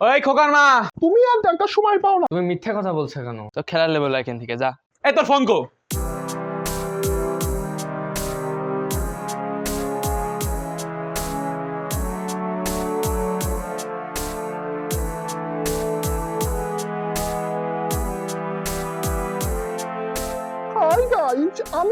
ওই খোকার মা। তুমি আর একটা সময় পাও না। তুমি মিথ্যে কথা বলছো কেন? তো খেলার লেভেল এখান থেকে? যা। এই তোর ফোন কো।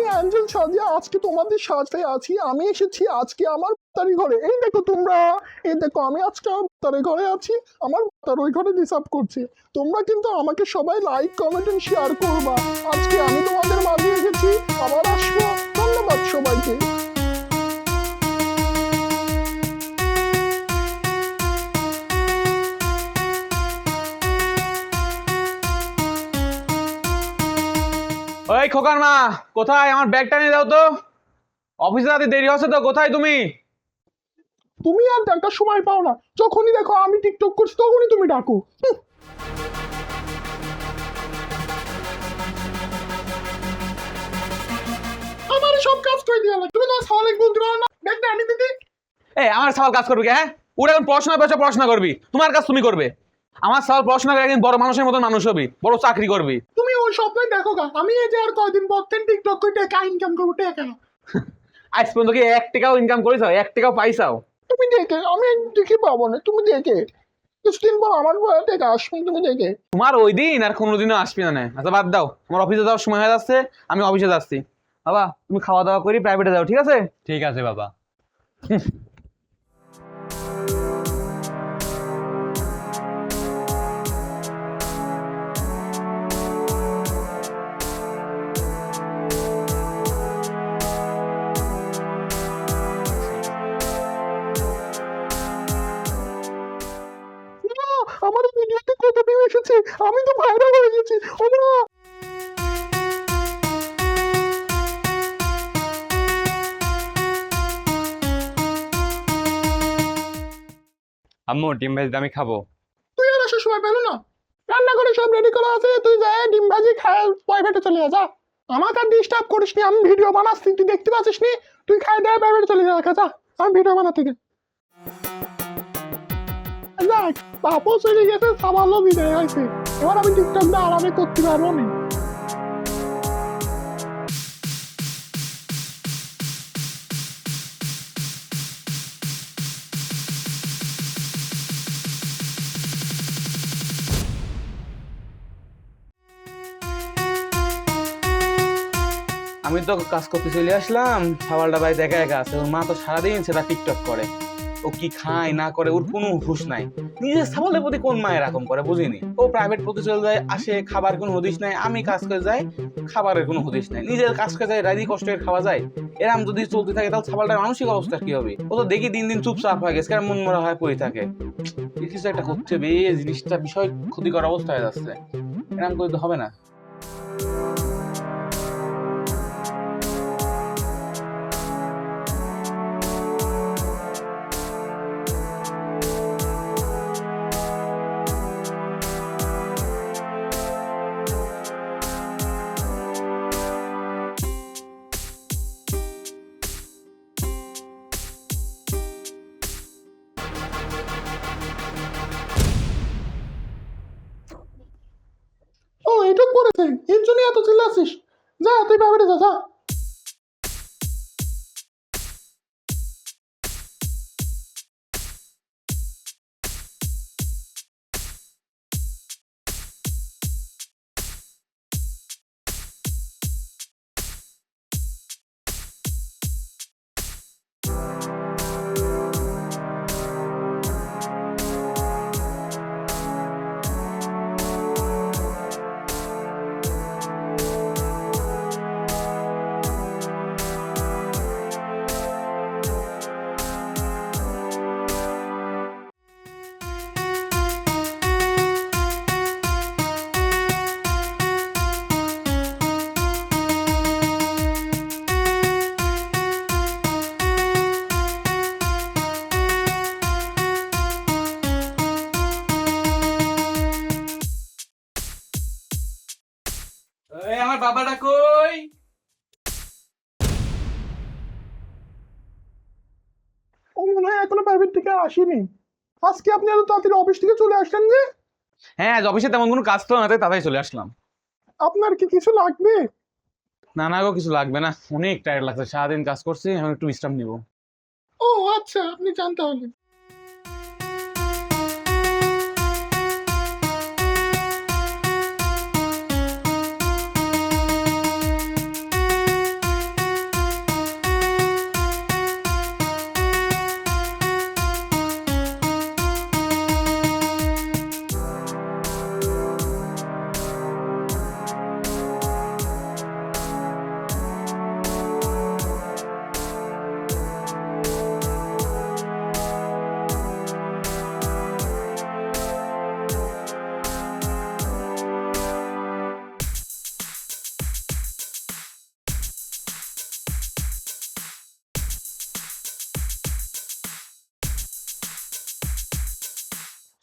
আমি অ্যাঞ্জেল সাজিয়া আজকে তোমাদের সাথে আছি। আমি এসেছি আজকে আমার তারি ঘরে। এই দেখো তোমরা। এই দেখো, আমি আজকে তারি ঘরে আছি। আমার তার ওই ঘরে ডিসার্ভ করছি। তোমরা কিন্তু আমাকে সবাই লাইক কমেন্ট এন্ড শেয়ার করবা। আজকে আমি তোমাদের মাঝে এসেছি। আবার আসব। ধন্যবাদ সবাইকে। ওই খোকার মা কোথায়? আমার ব্যাগটা নিয়ে দাও তো। অফিসে রাতে দেরি হচ্ছে তো কোথায় তুমি? তুমি আর একটা সময় পাও না। যখনই দেখো আমি টিকটক করছি তখনই তুমি ডাকো। আমার সব কাজ করে দিয়ে তুমি তোমার সওয়ালে বলতে পারো না। ব্যাগটা আনি এই আমার সওয়াল কাজ করবি কি, হ্যাঁ? ওরা এখন পড়াশোনা পড়াশোনা করবি। তোমার কাজ তুমি করবে। আমার সওয়াল পড়াশোনা করে একদিন বড় মানুষের মতন মানুষ হবি বড় চাকরি করবি। তুমি ওই স্বপ্নই দেখো গা আমি এই যে আর কয়দিন পর থেকে টিকটক করে টাকা ইনকাম করব টাকা আজ পর্যন্ত কি এক টাকাও ইনকাম করেছ এক টাকাও পাইছাও? তুমি দেখে আমি দেখে পাবো না তুমি দেখে। কিছুদিন পর আমার বয়ে টাকা আসবে তুমি দেখে। তোমার ওই দিন আর কোনোদিনও আসবি না না। আচ্ছা বাদ দাও। আমার অফিসে যাওয়ার সময় হয়ে যাচ্ছে আমি অফিসে যাচ্ছি। বাবা তুমি খাওয়া দাওয়া করি প্রাইভেটে যাও ঠিক আছে? ঠিক আছে বাবা। কত এসেছে আমি তো ভাইরাল হয়ে গেছি। ওমা! আম্মু ডিম ভাজি আমি খাব। তুই আর আসার সময় পেল না? রান্না করে সব রেডি করা আছে। তুই যা ডিম ভাজি খায় প্রাইভেটে চলে যা যা। আমাকে আর ডিস্টার্ব করিস নি আমি ভিডিও বানাচ্ছি তুই দেখতে পাচ্ছিস নি? তুই খাই দেয় প্রাইভেটে চলে যা যা। আমি ভিডিও বানাতে গেছি চলে গেছে হয়েছে। এবার আমি আরামে করতে পারব না। আমি তো কাজ করতে চলে আসলাম সওয়ালটা বাড়িতে দেখা একা আছে। ওর মা তো সারাদিন সেটা টিকটক করে। ও কি খায়, না করে, ওর কোনো হুশ নাই। নিজের সাবালের প্রতি কোন মা এরকম করে, বুঝিনি? ও প্রাইভেট পথে চলে যায়, আসে, খাবার কোনো হদিস নাই, আমি কাজ করে যাই, খাবারের কোনো হদিস নাই। নিজের কাজ করে যায় রাজি কষ্টের খাওয়া যায়। এরম যদি চলতে থাকে, তাহলে সাবালটার মানসিক অবস্থা কি হবে? ও তো দেখি দিন দিন চুপচাপ হয়ে গেছে, কারণ মন মরা হয়ে পড়ে থাকে। কিছু একটা করতে হবে, এই জিনিসটা বিষয় ক্ষতিকর অবস্থা হয়ে যাচ্ছে। এরকম করে তো হবে না। করেছে? এর জন্যই এত চিল্লাছিস যা তুই প্রাইভেটে যা যা আসেনি। আজকে আপনি এত তাড়াতাড়ি অফিস থেকে চলে আসলেন যে? হ্যাঁ আজ অফিসে তেমন কোনো কাজ তো না তাই তাড়াতাড়ি চলে আসলাম। আপনার কি কিছু লাগবে? না না গো কিছু লাগবে না। অনেক টায়ার্ড লাগছে। সারাদিন কাজ করছি এখন একটু বিশ্রাম নিব। ও আচ্ছা আপনি জানতে তাহলে।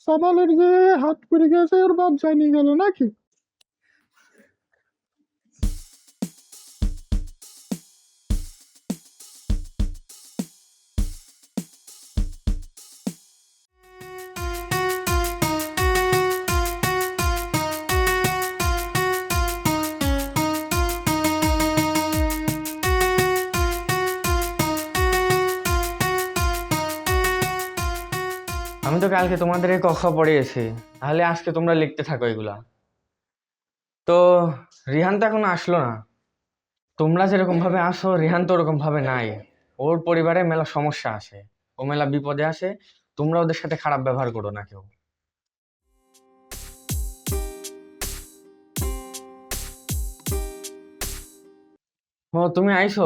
সাবালের যে হাত পড়ে গেছে ওর বাপ জানিয়ে গেল নাকি? কালকে তোমাদের এই কক্ষ পড়িয়েছি, তাহলে আজকে তোমরা লিখতে থাকো এগুলা। তো রিহান তো এখন আসলো না। তোমরা যেরকম ভাবে আসো, রিহান তো ওরকম ভাবে নাই। ওর পরিবারে মেলা সমস্যা আসে ও মেলা বিপদে আসে তোমরা ওদের সাথে খারাপ ব্যবহার করো না কেউ। ও, তুমি আইছো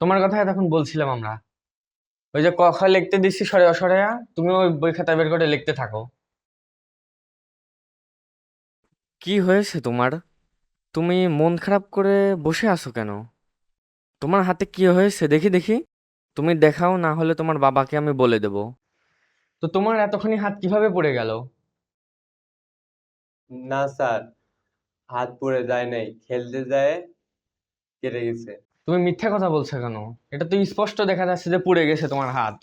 তোমার কথা তখন বলছিলাম আমরা। ওই যে ক খ লিখতে দিচ্ছি সরে অসরেয়া তুমি ওই বই খাতা বের করে লিখতে থাকো। কি হয়েছে তোমার? তুমি মন খারাপ করে বসে আছো কেন? তোমার হাতে কি হয়েছে? দেখি দেখি। তুমি দেখাও না হলে তোমার বাবাকে আমি বলে দেব। তো তোমার এতখানি হাত কীভাবে পড়ে গেল? না স্যার হাত পড়ে যায় নাই খেলতে যায় কেটে গেছে। তুমি মিথ্যা কথা বলছো কেন? এটা তো স্পষ্ট দেখা যাচ্ছে যে পুড়ে গেছে তোমার হাত।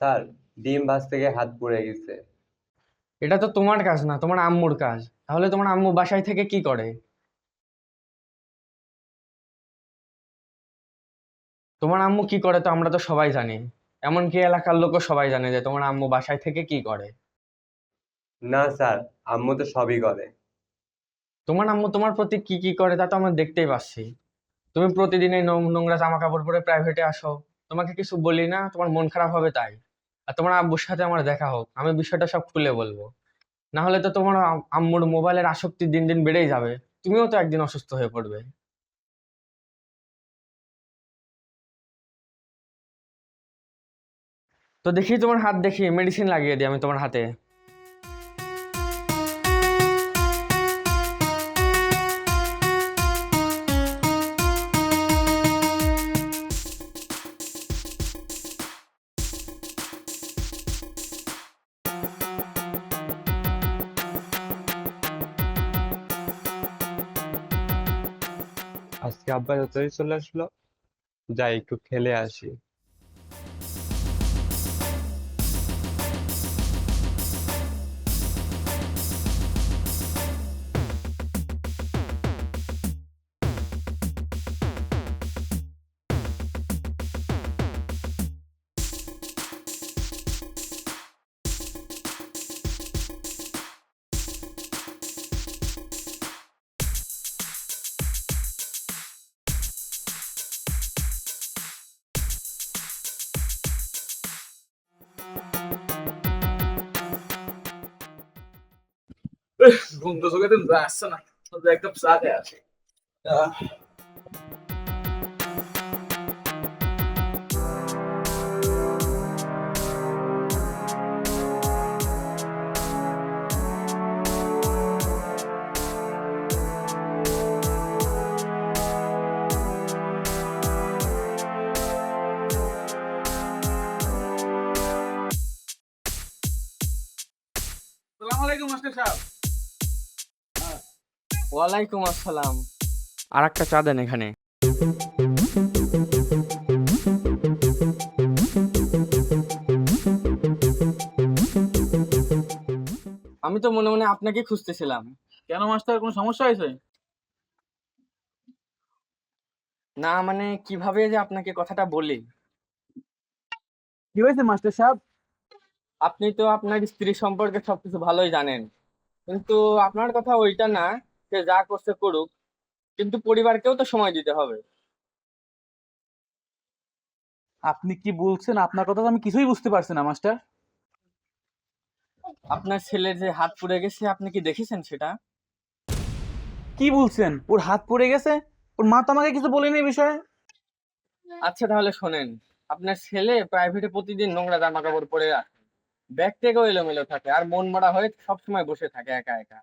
স্যার ডিম ভাজ থেকে হাত পুড়ে গেছে। এটা তো তোমার কাজ না তোমার আম্মুর কাজ। তাহলে তোমার আম্মু বাসায় থেকে কি করে? তোমার আম্মু কি করে তো আমরা তো সবাই জানি। এমনকি এলাকার লোকও সবাই জানে যে তোমার আম্মু বাসায় থেকে কি করে। না স্যার আম্মু তো সবই করে। তোমার আম্মু তোমার প্রতি কি কি করে তা তো আমরা দেখতেই পাচ্ছি। তুমি প্রতিদিন এই নোংরা জামা কাপড় পরে প্রাইভেটে আসো। তোমাকে কিছু বলি না, তোমার মন খারাপ হবে তাই। আর তোমার আব্বুর সাথে আমার দেখা হোক, আমি বিষয়টা সব খুলে বলব। না হলে তো তোমার আম্মুর মোবাইলের আসক্তি দিন দিন বেড়েই যাবে। তুমিও তো একদিন অসুস্থ হয়ে পড়বে। তো দেখি তোমার হাত দেখি মেডিসিন লাগিয়ে দিই আমি তোমার হাতে। আব্বা যতই চলে আসলো। যাই একটু খেলে আসি। তো চোখে দিন আসছে না। তো এক কাপ চা ওয়ালাইকুম আসসালাম। আর একটা চা দেন এখানে। আমি তো মনে মনে আপনাকে খুঁজতেছিলাম। কেন মাস্টার কোনো সমস্যা হয়েছে? না মানে কীভাবে যে আপনাকে কথাটা বলি? কি হয়েছে মাস্টার সাহেব? আপনি তো আপনার স্ত্রী সম্পর্কে সবকিছু ভালোই জানেন। কিন্তু আপনার কথা ওইটা না সে যা করছে করুক কিন্তু পরিবারকেও তো সময় দিতে হবে। আপনি কি বলছেন? আপনার কথা তো আমি কিছুই বুঝতে পারছি না মাস্টার। আপনার ছেলের যে হাত পুড়ে গেছে আপনি কি দেখেছেন সেটা? কি বলছেন? ওর হাত পড়ে গেছে? ওর মা তো আমাকে কিছু বলেনি এই বিষয়ে? আচ্ছা তাহলে শোনেন। আপনার ছেলে প্রাইভেটে প্রতিদিন নোংরা জামা কাপড় পরে আসে। ব্যাগ থেকেও এলোমেলো থাকে আর মন মরা হয়ে সবসময় বসে থাকে একা একা।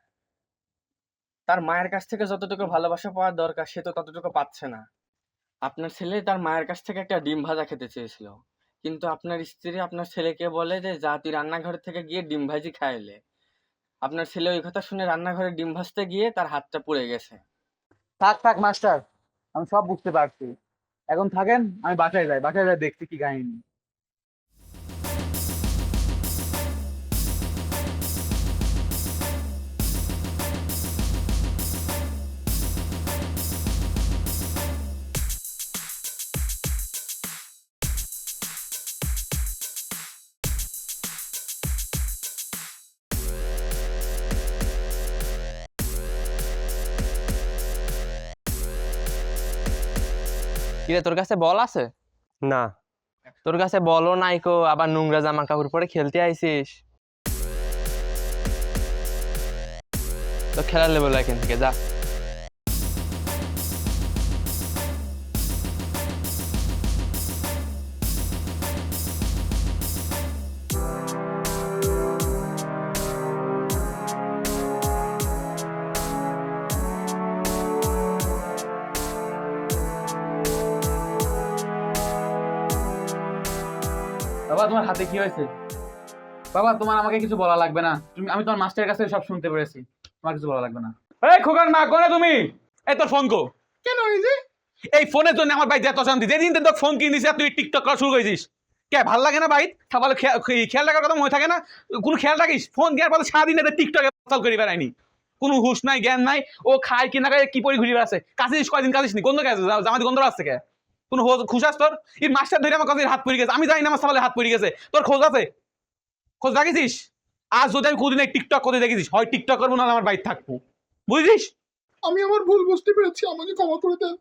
তার মায়ের কাছ থেকে যতটুকু ভালোবাসা পাওয়ার দরকার, সে তো ততটুকু পাচ্ছে না। আপনার ছেলে তার মায়ের কাছ থেকে একটা ডিম ভাজা খেতে চেয়েছিল। কিন্তু আপনার স্ত্রী আপনার ছেলেকে বলে যে, যা, তুই রান্নাঘর থেকে গিয়ে ডিম ভাজি খাইলে আপনার ছেলে ওই কথা শুনে রান্নাঘরে ডিম ভাজতে গিয়ে তার হাতটা পুড়ে গেছে। থাক থাক, মাস্টার, আমি সব বুঝতে পারছি। এখন থাকেন, আমি বাসায় যাই বাসায় যাই, দেখছি কি কাহিনী। কিরে তোর কাছে বল আছে? না। তোর কাছে বলও নাই কো আবার নোংরা জামা কাপড় পরে খেলতে আইছিস তো খেলার লেভেল এখান থেকে যা। বাবা তোমার হাতে কি হয়েছে? বাবা তোমার আমাকে কিছু বলা লাগবে না। তুমি আমি তোমার মাস্টারের কাছে সব শুনতে পেরেছি। তোমার কিছু বলা লাগবে না। এই খোকার মা কোনে তুমি? এই তোর ফোন কো। কেন যে? এই ফোনের জন্য আমার ভাই এত শান্তি যেদিন তোর ফোন কিনে দিছিস তুই টিকটক করা শুরু করেছিস। কে ভালো লাগে না ভাই তাহলে খেয়াল রাখার কথা মনে থাকে না? কোনো খেয়াল রাখিস? ফোন দেওয়ার পরে সারাদিন এদের টিকটকে চাল করে বেড়ায়নি। কোনো হুশ নাই জ্ঞান নাই ও খায় কি না খায় কি পরি ঘুরে বেড়াচ্ছে। কাছিস কয়দিন কাছিস নি গন্ধ গেছে জামাতি গন্ধ আসছে কে? কোনো হো- খুশ আস তোর মাস্টার ধরে আমার কাছে হাত পড়ে গেছে। আমি জানি না আমার সামনে হাত পড়ে গেছে। তোর খোঁজ আছে? খোঁজ রাখিস আজ যদি আমি কোনদিন টিকটক করে দেখেছিস, হয় টিকটক করব না আমার বাইরে থাকব। বুঝিস আমি আমার ভুল বুঝতে পেরেছি আমাকে ক্ষমা করে দেন